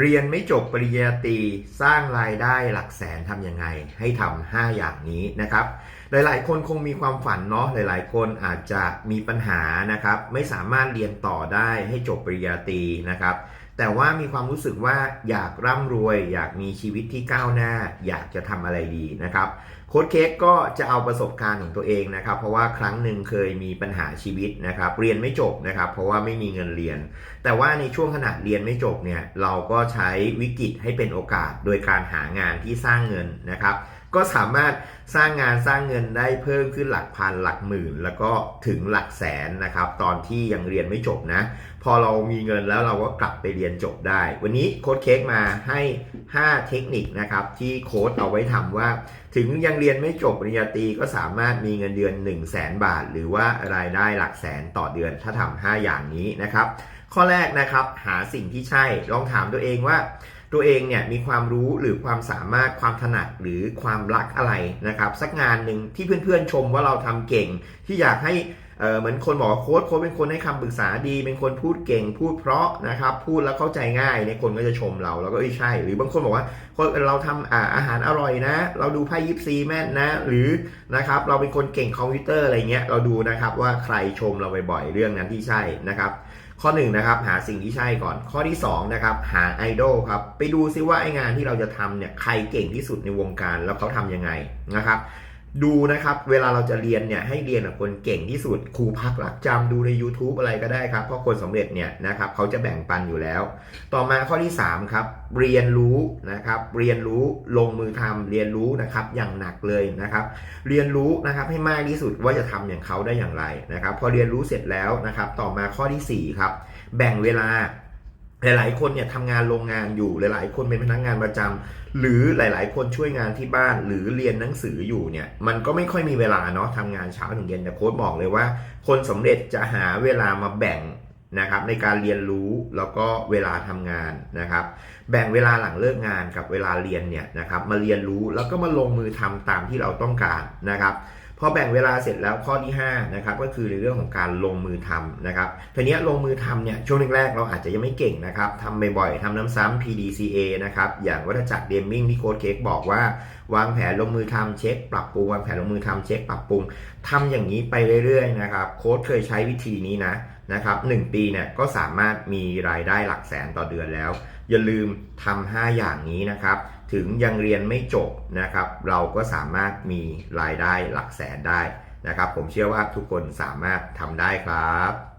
เรียนไม่จบปริญญาตรีสร้างรายได้หลักแสนทำยังไง ให้ทำ5อย่างนี้นะครับ หลายๆ คนคงมีความฝันเนาะหลายๆ คนอาจจะมีปัญหานะครับ ไม่สามารถเรียนต่อได้ให้จบปริญญาตรีนะครับ แต่ว่ามีความรู้สึกว่าอยากร่ำรวย อยากมีชีวิตที่ก้าวหน้า อยากจะทำอะไรดีนะครับ โค้ดเค้กก็จะเอาประสบการณ์ของตัวเองนะครับ เพราะว่าครั้งหนึ่งเคยมีปัญหาชีวิตนะครับ เรียนไม่จบนะครับ เพราะว่าไม่มีเงินเรียน แต่ว่าในช่วงขณะเรียนไม่จบเนี่ยเราก็ใช้วิกฤตให้เป็นโอกาส โดยการหางานที่สร้างเงินนะครับ ก็สามารถสร้างงานสร้างเงินได้เพิ่มขึ้นหลักพันหลักหมื่น แล้วก็ถึงหลักแสนนะครับ ตอนที่ยังเรียนไม่จบนะ พอเรามีเงินแล้วเราก็กลับไปเรียนจบได้ วันนี้โค้ดเค้กมาให้ 5 เทคนิคนะครับที่โค้ดเอาไว้ทำว่าถึงยังเรียนไม่จบปริญญาตรีก็สามารถมีเงินเดือน 1 0 0 0 0แสนบาท หรือว่ารายได้หลักแสนต่อเดือนถ้าทำ5อย่างนี้นะครับ ข้อแรกนะครับหาสิ่งที่ใช่ลองถามตัวเองว่า ตัวเองเนี่ยมีความรู้หรือความสามารถความถนัดหรือความรักอะไรนะครับ สักงานหนึ่งที่เพื่อนๆชมว่าเราทำเก่ง ที่อยากให้เเหมือนคนบอกว่าโค้ดโค้ดเป็นคนให้คำปรึกษาดี เป็นคนพูดเก่งพูดเพราะนะครับ พูดแล้วเข้าใจง่ายในยคนก็จะชมเราแล้วก็เอ้ยใช่ หรือบางคนบอกว่าเราทำอาอาหารอร่อยนะ เราดูไพ่ยิปซีแม่นนะ หรือนะครับเราเป็นคนเก่งคอมพิวเตอร์อะไรเงี้ยเราดูนะครับว่าใครชมเราบ่อยๆเรื่องนั้นที่ใช่นะครับ ข้อ1นงนะครับหาสิ่งที่ใช่ก่อน ข้อที่2นะครับหาไอดอลครับไปดูซิว่าไองานที่เราจะทำเนี่ยใครเก่งที่สุดในวงการแล้วเขาทำยังไงนะครับ ดูนะครับ เวลาเราจะเรียนเนี่ยให้เรียนกับคนเก่งที่สุดครูพักหลักจำดูใน YouTube อะไรก็ได้ครับ เพราะคนสำเร็จเนี่ยนะครับเขาจะแบ่งปันอยู่แล้ว ต่อมาข้อที่ 3 ครับ เรียนรู้นะครับ เรียนรู้ลงมือทำเรียนรู้นะครับอย่างหนักเลยนะครับ เรียนรู้นะครับให้มากที่สุดว่าจะทำอย่างเขาได้อย่างไรนะครับ พอเรียนรู้เสร็จแล้วนะครับ ต่อมาข้อทีสี่4ครับแบ่งเวลา หลายๆคนเนี่ยทำงานโรงงานอยู่หลายๆ คนเป็นพนักงานประจำหรือหลายๆ คนช่วยงานที่บ้านหรือเรียนหนังสืออยู่เนี่ยมันก็ไม่ค่อยมีเวลาเนาะทำงานเช้าถึงเย็นแต่โค้ดบอกเลยว่า คนสำเร็จจะหาเวลามาแบ่งนะครับในการเรียนรู้แล้วก็เวลาทำงานนะครับ แบ่งเวลาหลังเลิกงานกับเวลาเรียนเนี่ยนะครับมาเรียนรู้แล้วก็มาลงมือทำตามที่เราต้องการนะครับ พอแบ่งเวลาเสร็จแล้วข้อที่5นะครับก็คือในเรื่องของการลงมือทำนะครับทีนี้ลงมือทำเนี่ยช่วงแรกๆเราอาจจะยังไม่เก่งนะครับทำบ่อยๆทำน้ำซ้ำ PDCA นะครับอย่างวัฏจักรเดมมิ่งที่โค้ดเค้กบอกว่าวางแผนลงมือทำเช็คปรับปรุงวางแผนลงมือทำเช็คปรับปรุงทำอย่างนี้ไปเรื่อยๆนะครับโค้ดเคยใช้วิธีนี้นะนะครับหนึ่งปีเนี่ยก็สามารถมีรายได้หลักแสนต่อเดือนแล้ว อย่าลืมทำ5อย่างนี้นะครับ ถึงยังเรียนไม่จบนะครับ เราก็สามารถมีรายได้หลักแสนได้นะครับ ผมเชื่อว่าทุกคนสามารถทำได้ครับ